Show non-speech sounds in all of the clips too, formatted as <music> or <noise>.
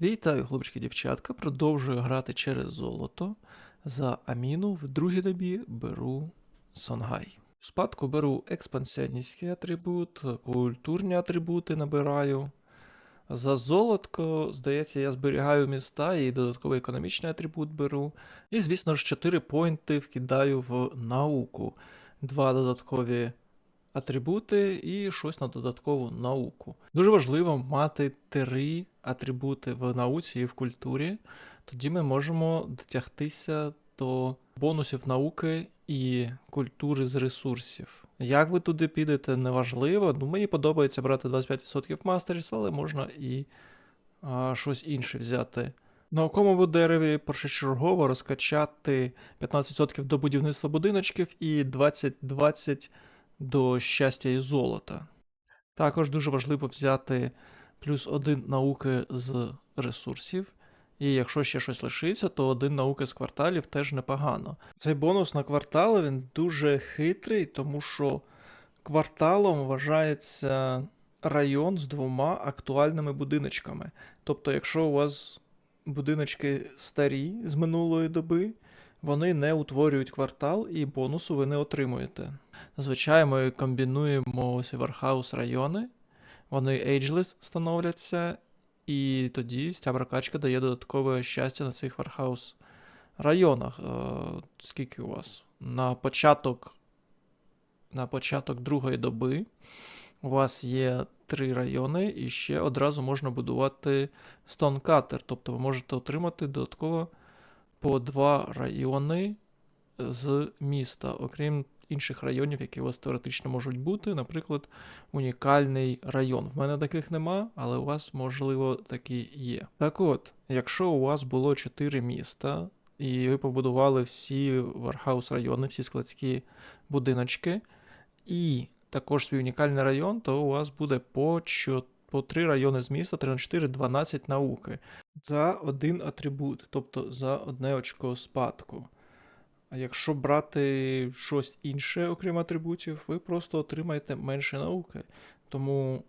Вітаю, хлопчики дівчатка. Продовжую грати через золото. За аміну в другій добі беру Сонгай. В спадку беру експансіоністський атрибут, культурні атрибути набираю. За золотко, здається, я зберігаю міста і додатковий економічний атрибут беру. І, звісно ж, 4 поінти вкидаю в науку. Два додаткові атрибути і щось на додаткову науку. Дуже важливо мати три атрибути в науці і в культурі. Тоді ми можемо дотягтися до бонусів науки і культури з ресурсів. Як ви туди підете, неважливо. Ну, мені подобається брати 25% мастерів, але можна і а, щось інше взяти. На науковому дереві першочергово розкачати 15% до будівництва будиночків і 20-20 до щастя і золота. Також дуже важливо взяти плюс один науки з ресурсів. І якщо ще щось лишиться, то один науки з кварталів теж непогано. Цей бонус на квартали він дуже хитрий, тому що кварталом вважається район з двома актуальними будиночками. Тобто, якщо у вас будиночки старі з минулої доби, вони не утворюють квартал і бонусу ви не отримуєте. Зазвичай ми комбінуємо ось Вархаус райони, вони ageless становляться, і тоді ця прокачка дає додаткове щастя на цих Вархаус районах. Е, скільки у вас? На початок, на початок другої доби у вас є три райони, і ще одразу можна будувати Stonecutter, тобто ви можете отримати додатково по два райони з міста, окрім інших районів, які у вас теоретично можуть бути, наприклад, унікальний район. В мене таких нема, але у вас, можливо, такі є. Так от, якщо у вас було 4 міста, і ви побудували всі вархаус райони, всі складські будиночки, і також свій унікальний район, то у вас буде по 4 по 3 райони з міста, 3 на 4, 12 науки. За один атрибут, тобто за одне очко спадку. А якщо брати щось інше, окрім атрибутів, ви просто отримаєте менше науки. Тому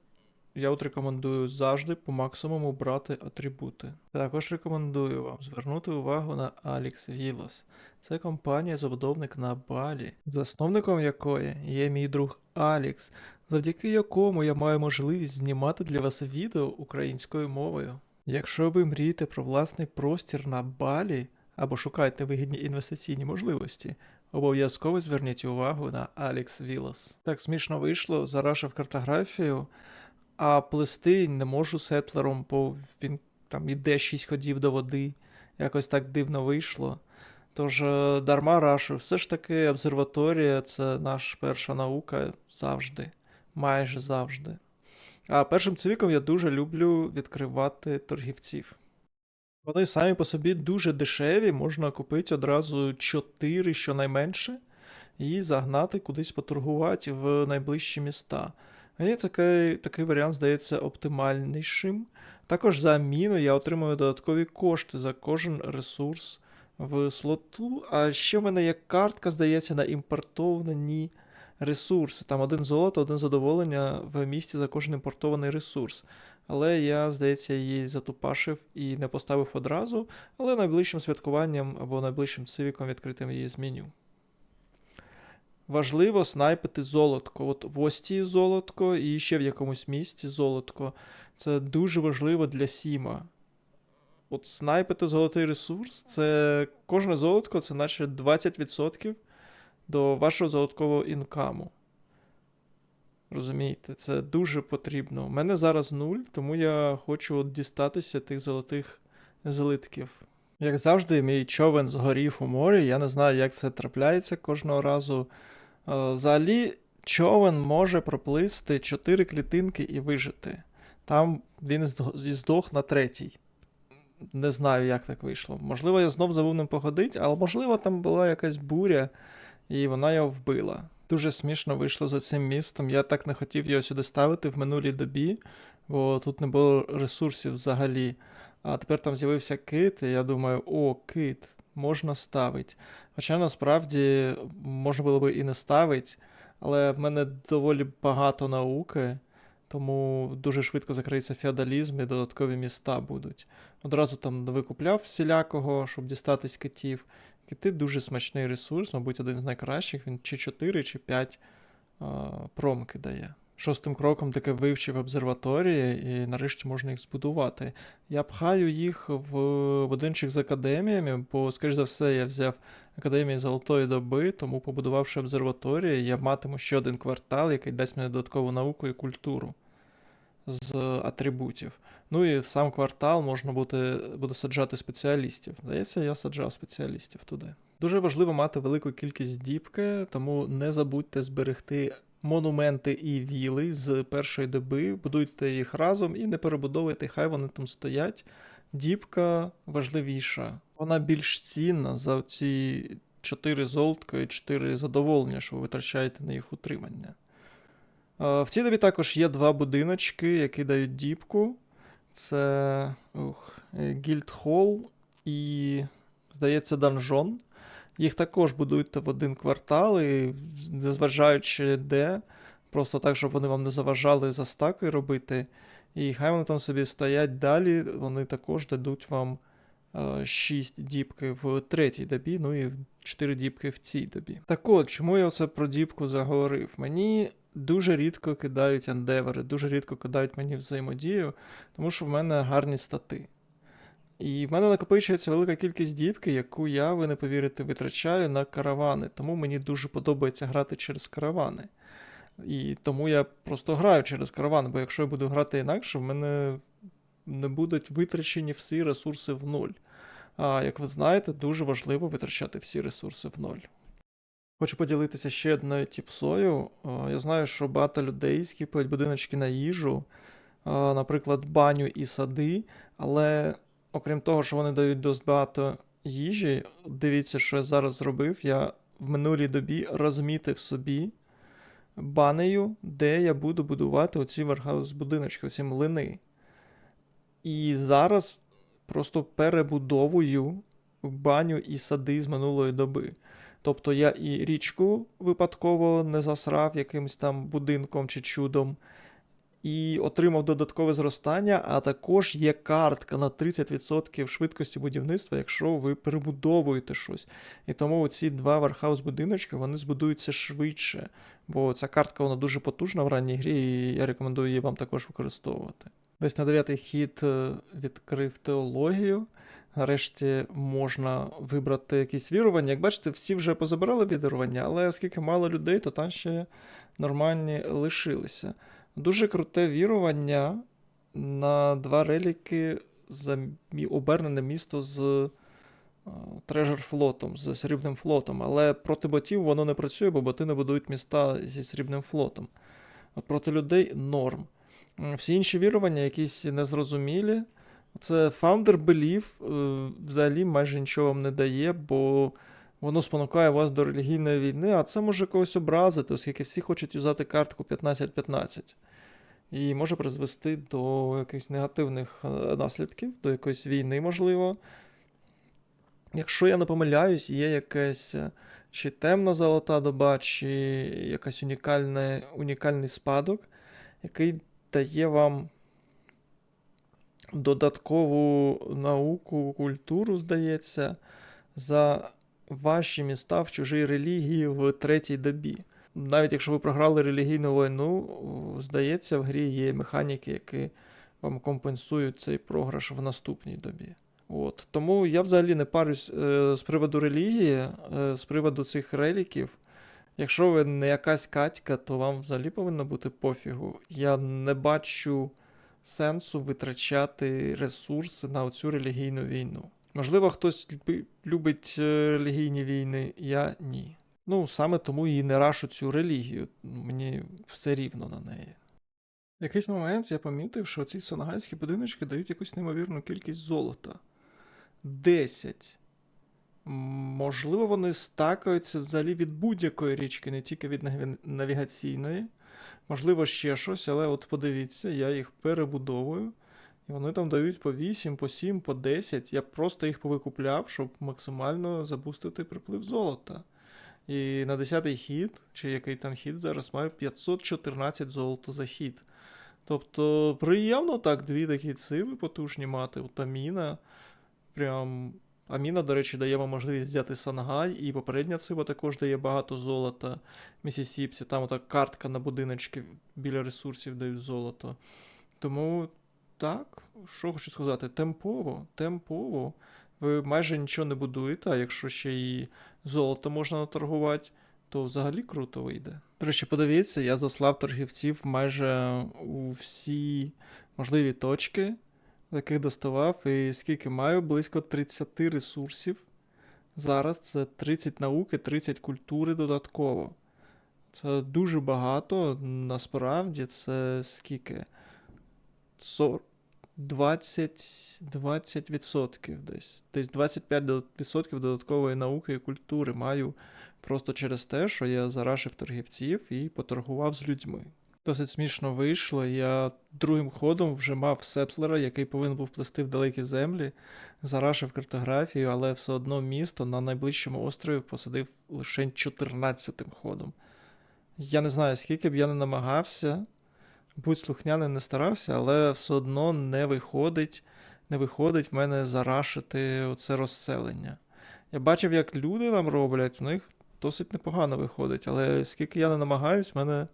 я от рекомендую завжди по максимуму брати атрибути. Також рекомендую вам звернути увагу на Alex Villas. Це компанія-забудовник на Балі, засновником якої є мій друг Алікс, завдяки якому я маю можливість знімати для вас відео українською мовою. Якщо ви мрієте про власний простір на Балі або шукаєте вигідні інвестиційні можливості, обов'язково зверніть увагу на Alex Villas. Так смішно вийшло, зарашив картографію, а плести не можу сетлером, бо він там іде 6 ходів до води. Якось так дивно вийшло. Тож е, дарма рашу, все ж таки обсерваторія це наша перша наука завжди, майже завжди. А першим цвіком я дуже люблю відкривати торгівців. Вони самі по собі дуже дешеві, можна купити одразу 4 щонайменше, і загнати кудись поторгувати в найближчі міста. Мені такий, такий варіант здається оптимальнішим. Також за міну я отримую додаткові кошти за кожен ресурс в слоту. А ще в мене є картка, здається, на імпортовані ресурси. Там один золото, один задоволення в місті за кожен імпортований ресурс. Але я, здається, її затупашив і не поставив одразу, але найближчим святкуванням або найближчим цивіком відкритим її зміню. Важливо снайпити золотко. От в Ості золотко і ще в якомусь місці золотко. Це дуже важливо для Сіма. От снайпити золотий ресурс, це кожне золотко це наче 20% до вашого золоткового інкаму. Розумієте, це дуже потрібно. У мене зараз нуль, тому я хочу от дістатися тих золотих злитків. Як завжди, мій човен згорів у морі. Я не знаю, як це трапляється кожного разу. Е, Взагалі, човен може проплисти 4 клітинки і вижити. Там він здох на третій. Не знаю, як так вийшло. Можливо, я знов забув ним походити, але можливо, там була якась буря, і вона його вбила. Дуже смішно вийшло за цим містом. Я так не хотів його сюди ставити в минулій добі, бо тут не було ресурсів взагалі. А тепер там з'явився кит, і я думаю, о, кит, можна ставити. Хоча насправді можна було би і не ставити, але в мене доволі багато науки, Тому дуже швидко закриється феодалізм і додаткові міста будуть. Одразу там викупляв всілякого, щоб дістатись китів. Кити дуже смачний ресурс, мабуть, один з найкращих. Він чи 4, чи 5 а, промки дає. Шостим кроком таки вивчив обсерваторії, і нарешті можна їх збудувати. Я пхаю їх в будинчик з академіями, бо, скоріш за все, я взяв академії Золотої доби, тому, побудувавши обсерваторії, я матиму ще один квартал, який дасть мені додаткову науку і культуру з атрибутів. Ну і в сам квартал можна буде, буде саджати спеціалістів. Здається, я саджав спеціалістів туди. Дуже важливо мати велику кількість діпки, тому не забудьте зберегти монументи і віли з першої доби, будуйте їх разом і не перебудовуйте, хай вони там стоять. Діпка важливіша. Вона більш цінна за ці 4 золотка і 4 задоволення, що ви витрачаєте на їх утримання. Е, В цій добі також є два будиночки, які дають діпку. Це ух, Гільдхол і, здається, данжон. Їх також будуйте в один квартал, і незважаючи де, просто так, щоб вони вам не заважали за стаки робити. І хай вони там собі стоять далі, вони також дадуть вам 6 діпки в третій добі, ну і 4 діпки в цій добі. Так от, чому я оце про діпку заговорив? Мені дуже рідко кидають ендевери, дуже рідко кидають мені взаємодію, тому що в мене гарні стати. І в мене накопичується велика кількість діпки, яку я, ви не повірите, витрачаю на каравани. Тому мені дуже подобається грати через каравани. І тому я просто граю через каравани, бо якщо я буду грати інакше, в мене не будуть витрачені всі ресурси в нуль. А як ви знаєте, дуже важливо витрачати всі ресурси в ноль. Хочу поділитися ще одною тіпсою. Е, Я знаю, що багато людей скіпають будиночки на їжу, е, наприклад, баню і сади, але окрім того, що вони дають досить багато їжі, дивіться, що я зараз зробив. Я в минулій добі розмітив собі банею, де я буду будувати оці вархаус будиночки, оці млини. І зараз просто перебудовую баню і сади з минулої доби. Тобто я і річку випадково не засрав якимось там будинком чи чудом, і отримав додаткове зростання, а також є картка на 30% швидкості будівництва, якщо ви перебудовуєте щось. І тому ці два вархаус будиночки вони збудуються швидше, бо ця картка вона дуже потужна в ранній грі, і я рекомендую її вам також використовувати. Десь на дев'ятий хід е, відкрив теологію. Нарешті можна вибрати якісь вірування. Як бачите, всі вже позабирали вірування, але оскільки мало людей, то там ще нормальні лишилися. Дуже круте вірування на два реліки за обернене місто з Трежер флотом, з срібним флотом. Але проти ботів воно не працює, бо боти не будують міста зі срібним флотом. От проти людей норм. Всі інші вірування якісь незрозумілі. Це Founder Belief е, взагалі майже нічого вам не дає, бо воно спонукає вас до релігійної війни, а це може когось образити, оскільки всі хочуть юзати картку 15-15. І може призвести до якихось негативних е, наслідків, до якоїсь війни, можливо. Якщо я не помиляюсь, є якась е, чи темна золота доба, чи якась унікальний спадок, який дає вам додаткову науку, культуру, здається, за ваші міста в чужій релігії в третій добі. Навіть якщо ви програли релігійну війну, здається, в грі є механіки, які вам компенсують цей програш в наступній добі. От. Тому я взагалі не парюсь е, з приводу релігії, е, з приводу цих реліків. Якщо ви не якась катька, то вам взагалі повинно бути пофігу. Я не бачу сенсу витрачати ресурси на оцю релігійну війну. Можливо, хтось любить е, релігійні війни, я ні. Ну, саме тому і не рашу цю релігію. Мені все рівно на неї. В якийсь момент я помітив, що ці сонгайські будиночки дають якусь неймовірну кількість золота. 10. Можливо, вони стакаються взагалі від будь-якої річки, не тільки від навігаційної. Можливо, ще щось, але от подивіться, я їх перебудовую. І вони там дають по 8, по 7, по 10. Я просто їх повикупляв, щоб максимально забустити приплив золота. І на 10-й хід, чи який там хід зараз, маю 514 золота за хід. Тобто приємно так, дві такі циви потужні мати. От Аміна. Прям. Аміна, до речі, дає вам можливість взяти Сангай, і попередня цива також дає багато золота. Місісіпсі, там ота картка на будиночки біля ресурсів дають золото. Тому так, що хочу сказати, темпово, темпово. Ви майже нічого не будуєте, а якщо ще і золото можна наторгувати, то взагалі круто вийде. До речі, подивіться, я заслав торгівців майже у всі можливі точки, яких доставав, і скільки маю, близько 30 ресурсів. Зараз це 30 науки, 30 культури додатково. Це дуже багато. Насправді це скільки? 40, 20, 20% десь. Десь 25% додаткової науки і культури маю просто через те, що я зарашив торгівців і поторгував з людьми. Досить смішно вийшло. Я другим ходом вже мав сетлера, який повинен був плести в далекі землі, зарашив картографію, але все одно місто на найближчому острові посадив лише 14-тим ходом. Я не знаю, скільки б я не намагався, будь слухняним не старався, але все одно не виходить, не виходить в мене зарашити оце розселення. Я бачив, як люди там роблять, в них досить непогано виходить, але скільки я не намагаюсь, в мене,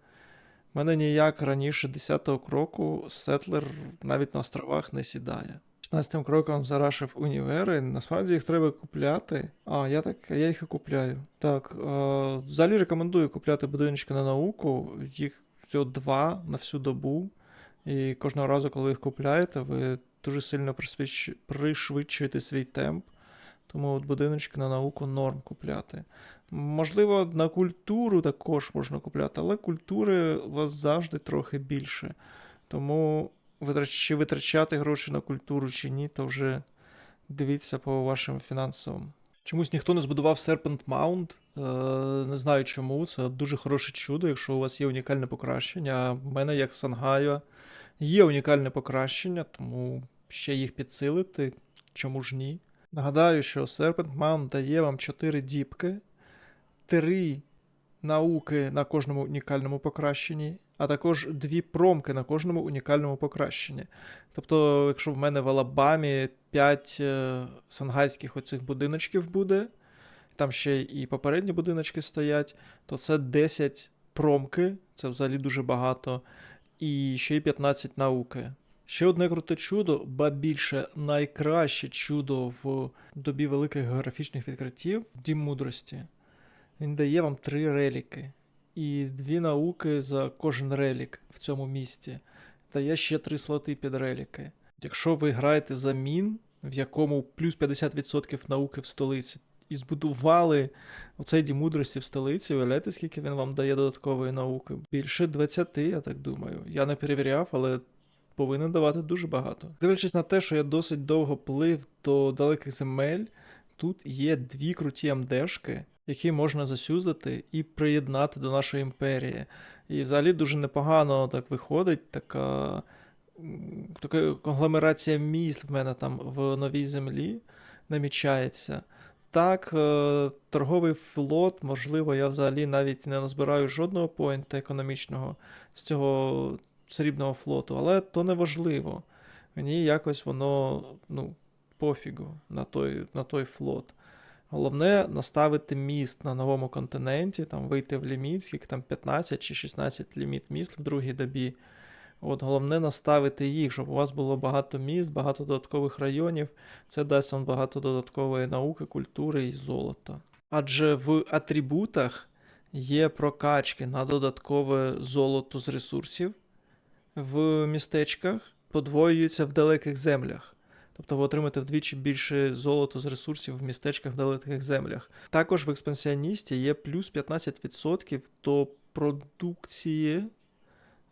мене ніяк раніше 10-го кроку сетлер навіть на островах не сідає. 16-м кроком зарашив універи. Насправді їх треба купляти. А, я так, я їх і купляю. Так, е, взагалі рекомендую купляти будиночки на науку. Їх всього два на всю добу. І кожного разу, коли їх купляєте, ви дуже сильно пришвидшуєте свій темп. Тому от будиночки на науку норм купляти. Можливо, на культуру також можна купляти, але культури у вас завжди трохи більше. Тому чи витрачати гроші на культуру чи ні, то вже дивіться по вашим фінансовим. Чомусь ніхто не збудував Serpent Mount. Е, не знаю чому. Це дуже хороше чудо, якщо у вас є унікальне покращення. А В мене, як Сангайо, є унікальне покращення, тому ще їх підсилити. Чому ж ні? Нагадаю, що Serpent Mount дає вам 4 діпки, 3 науки на кожному унікальному покращенні, а також 2 промки на кожному унікальному покращенні. Тобто, якщо в мене в Алабамі 5 е, сангайських оцих будиночків буде, там ще і попередні будиночки стоять, то це 10 промки, це взагалі дуже багато, і ще й 15 науки. Ще одне круте чудо, ба більше найкраще чудо в добі великих географічних відкриттів Дім мудрості. Він дає вам три реліки і дві науки за кожен релік в цьому місті. Дає ще три слоти під реліки. Якщо ви граєте за мін, в якому плюс 50% науки в столиці, і збудували оцей дім мудрості в столиці, уявляєте, скільки він вам дає додаткової науки? Більше 20, я так думаю. Я не перевіряв, але повинен давати дуже багато. Дивлячись на те, що я досить довго плив до далеких земель, тут є дві круті МДшки, які можна засюзати і приєднати до нашої імперії. І взагалі дуже непогано так виходить, така, така конгломерація міст в мене там в новій землі намічається. Так, е, торговий флот, можливо, я взагалі навіть не назбираю жодного поінта економічного з цього срібного флоту, але то не важливо. Мені якось воно ну, пофігу на той, на той флот. Головне наставити міст на новому континенті, там вийти в ліміт, скільки там 15 чи 16 ліміт міст в другій добі. От Головне наставити їх, щоб у вас було багато міст, багато додаткових районів. Це дасть вам багато додаткової науки, культури і золота. Адже в атрибутах є прокачки на додаткове золото з ресурсів в містечках, подвоюються в далеких землях. Тобто ви отримаєте вдвічі більше золота з ресурсів в містечках в далеких землях. Також в експансіоністі є плюс 15% до продукції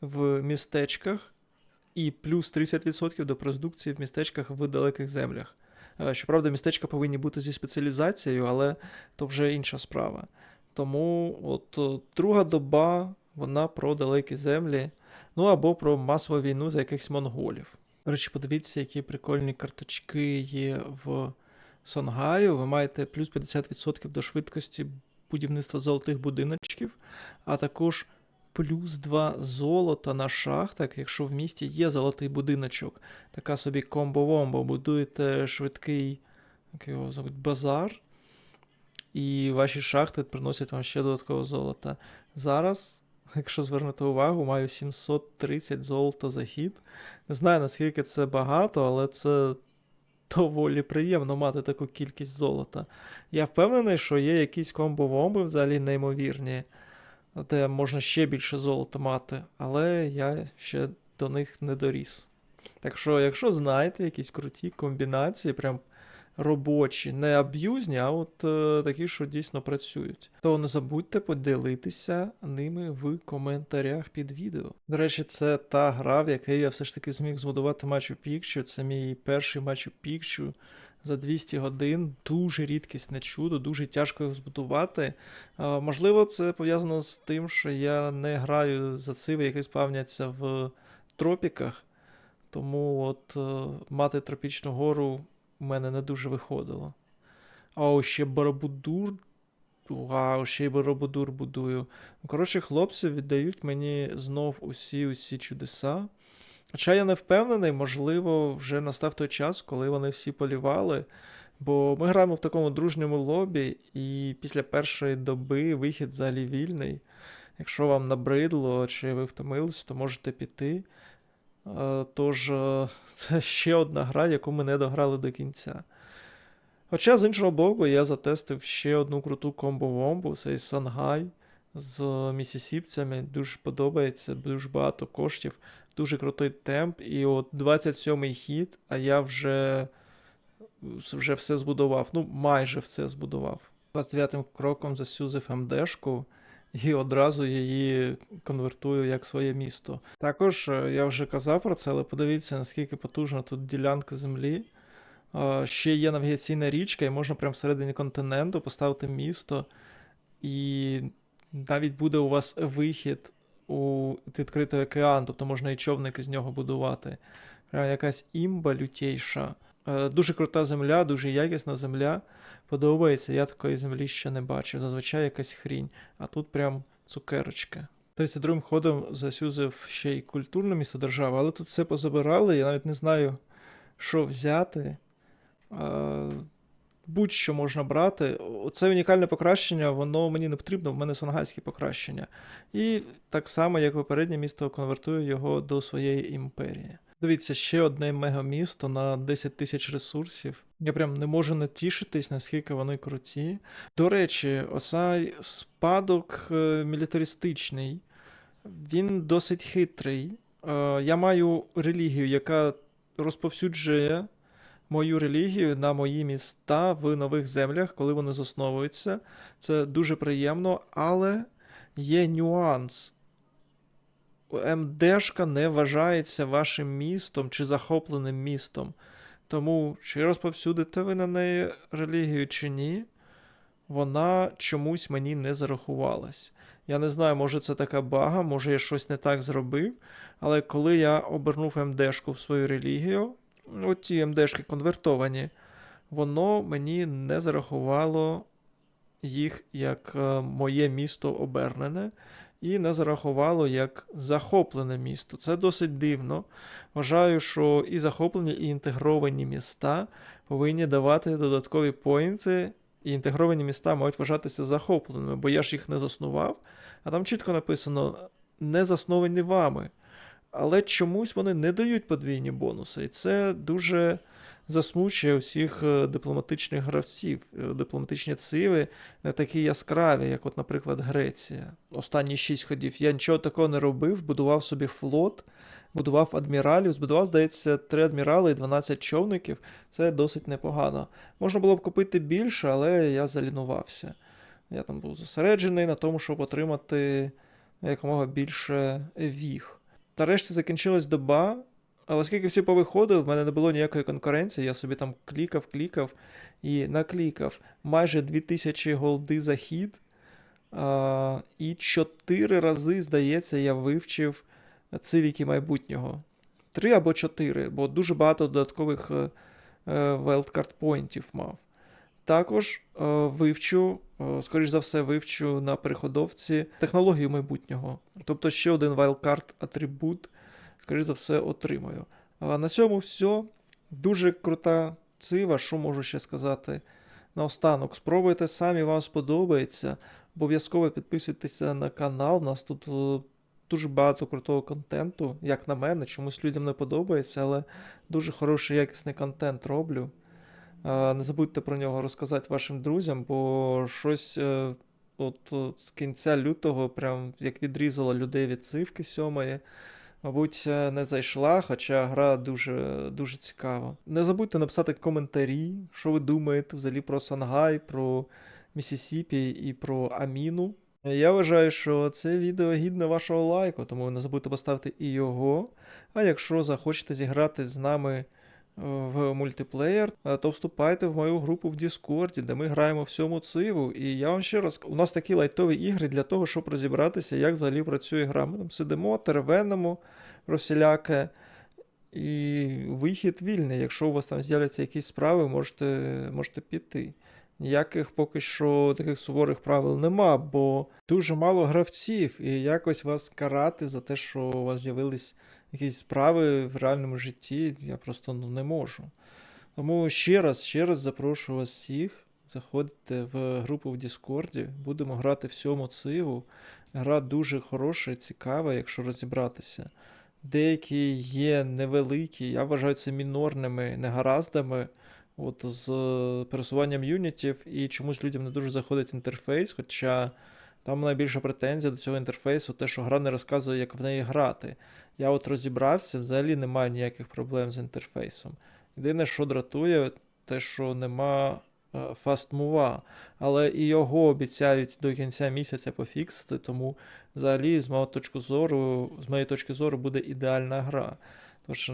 в містечках і плюс 30% до продукції в містечках в далеких землях. Е, Щоправда, містечка повинні бути зі спеціалізацією, але то вже інша справа. Тому от е, друга доба, вона про далекі землі, ну або про масову війну за якихось монголів. До речі, подивіться, які прикольні карточки є в Сонгаю. Ви маєте плюс 50% до швидкості будівництва золотих будиночків, а також плюс 2 золота на шахтах, якщо в місті є золотий будиночок. Така собі комбо-вомбо. Будуєте швидкий як його зовуть, базар, і ваші шахти приносять вам ще додатково золота. Зараз, якщо звернути увагу, маю 730 золота за хід. Не знаю, наскільки це багато, але це доволі приємно мати таку кількість золота. Я впевнений, що є якісь комбо-вомби взагалі неймовірні, де можна ще більше золота мати, але я ще до них не доріс. Так що, якщо знаєте якісь круті комбінації, прям робочі, не аб'юзні, а от е, такі, що дійсно працюють, то не забудьте поділитися ними в коментарях під відео. До речі, це та гра, в якій я все ж таки зміг збудувати Machu Picchu. Це мій перший Machu Picchu за 200 годин. Дуже рідкісне чудо, дуже тяжко його збудувати. А, можливо, це пов'язано з тим, що я не граю за циви, які спавняться в тропіках. Тому от е, мати тропічну гору у мене не дуже виходило. А ще Барабудур. Вау, ще й Барабудур будую. Ну, Коротше, хлопці віддають мені знов усі усі чудеса. Хоча я не впевнений, можливо, вже настав той час, коли вони всі полівали. Бо ми граємо в такому дружньому лобі, і після першої доби вихід взагалі вільний. Якщо вам набридло чи ви втомились, то можете піти. Тож, е, <laughs> це ще одна гра, яку ми не дограли до кінця. Хоча, з іншого боку, я затестив ще одну круту комбо-вомбу, цей Сангай з місісіпцями. Дуже подобається, дуже багато коштів, дуже крутий темп. І от 27-й хід, а я вже, вже все збудував. Ну, майже все збудував. 29-м кроком засюзив МДшку і одразу її конвертую як своє місто. Також е, я вже казав про це, але подивіться, наскільки потужна тут ділянка землі. Е, Ще є навігаційна річка, і можна прямо всередині континенту поставити місто, і навіть буде у вас вихід у відкритий океан, тобто можна і човники з нього будувати. Прям якась імба лютейша. Е, Дуже крута земля, дуже якісна земля. Подобається, я такої землі ще не бачив. Зазвичай якась хрінь. А тут прям цукерочки. 32-м ходом засюзив ще й культурне місто держави, але тут все позабирали, я навіть не знаю, що взяти. Будь-що можна брати. Це унікальне покращення, воно мені не потрібно, в мене сонгайське покращення. І так само, як попереднє місто, конвертую його до своєї імперії. Дивіться, ще одне мегамісто на 10 тисяч ресурсів. Я прям не можу не тішитись, наскільки вони круті. До речі, оцей спадок е, мілітаристичний, він досить хитрий. Е, Я маю релігію, яка розповсюджує мою релігію на мої міста в нових землях, коли вони засновуються. Це дуже приємно, але є нюанс. МДшка не вважається вашим містом чи захопленим містом. Тому, чи розповсюдите ви на неї релігію чи ні, вона чомусь мені не зарахувалась. Я не знаю, може це така бага, може я щось не так зробив. Але коли я обернув МДшку в свою релігію, оці МДшки конвертовані, воно мені не зарахувало їх як е, моє місто обернене і не зарахувало як захоплене місто. Це досить дивно. Вважаю, що і захоплені, і інтегровані міста повинні давати додаткові поінти, і інтегровані міста мають вважатися захопленими, бо я ж їх не заснував, а там чітко написано не засновані вами. Але чомусь вони не дають подвійні бонуси. І це дуже засмучує усіх е, дипломатичних гравців. Е, Дипломатичні циви не такі яскраві, як, от, наприклад, Греція. Останні шість ходів я нічого такого не робив, будував собі флот, будував адміралів, збудував, здається, три адмірали і 12 човників. Це досить непогано. Можна було б купити більше, але я залінувався. Я там був зосереджений на тому, щоб отримати якомога більше віг. Нарешті закінчилась доба, а оскільки всі повиходили, в мене не було ніякої конкуренції, я собі там клікав, клікав і наклікав майже 2000 голди за хід. А, і 4 рази, здається, я вивчив цивіки майбутнього. Три або чотири, бо дуже багато додаткових велдкарт поінтів мав. Також е, вивчу, е, скоріш за все, вивчу на переходовці технологію майбутнього. Тобто ще один wildcard атрибут, скоріш за все, отримаю. А на цьому все. Дуже крута цива, що можу ще сказати. Наостанок, спробуйте самі, вам сподобається. Обов'язково підписуйтеся на канал. У нас тут е, дуже багато крутого контенту, як на мене, чомусь людям не подобається, але дуже хороший якісний контент роблю. Не забудьте про нього розказати вашим друзям, бо щось е, от е, з кінця лютого, прям як відрізало людей від цивки сьомої. Мабуть, е, не зайшла, хоча гра дуже, дуже цікава. Не забудьте написати коментарі, що ви думаєте взагалі про Сангай, про Місісіпі і про Аміну. Я вважаю, що це відео гідне вашого лайку, тому не забудьте поставити і його. А якщо захочете зіграти з нами в мультиплеєр, е, то вступайте в мою групу в Діскорді, де ми граємо всьому циву. І я вам ще раз, у нас такі лайтові ігри для того, щоб розібратися, як взагалі працює гра. Ми там сидимо, теревенимо про всіляке. І вихід вільний. Якщо у вас там з'являться якісь справи, можете, можете піти. Ніяких поки що таких суворих правил нема, бо дуже мало гравців, і якось вас карати за те, що у вас з'явились якісь справи в реальному житті, я просто ну, не можу. Тому ще раз, ще раз запрошую вас всіх. Заходьте в групу в Діскорді, будемо грати всьому циву. Гра дуже хороша і цікава, якщо розібратися. Деякі є невеликі, я вважаю це мінорними негараздами от з пересуванням юнітів, і чомусь людям не дуже заходить інтерфейс, хоча там найбільша претензія до цього інтерфейсу, те, що гра не розказує, як в неї грати. Я от розібрався, взагалі не маю ніяких проблем з інтерфейсом. Єдине, що дратує, те, що нема фастмува, але і його обіцяють до кінця місяця пофіксити, тому взагалі, з мого точки зору, з моєї точки зору, буде ідеальна гра. Тож,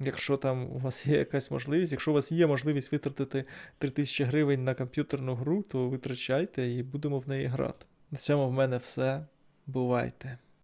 якщо там у вас є якась можливість, якщо у вас є можливість витратити 3000 гривень на комп'ютерну гру, то витрачайте і будемо в неї грати. На цьому в мене все. Бувайте!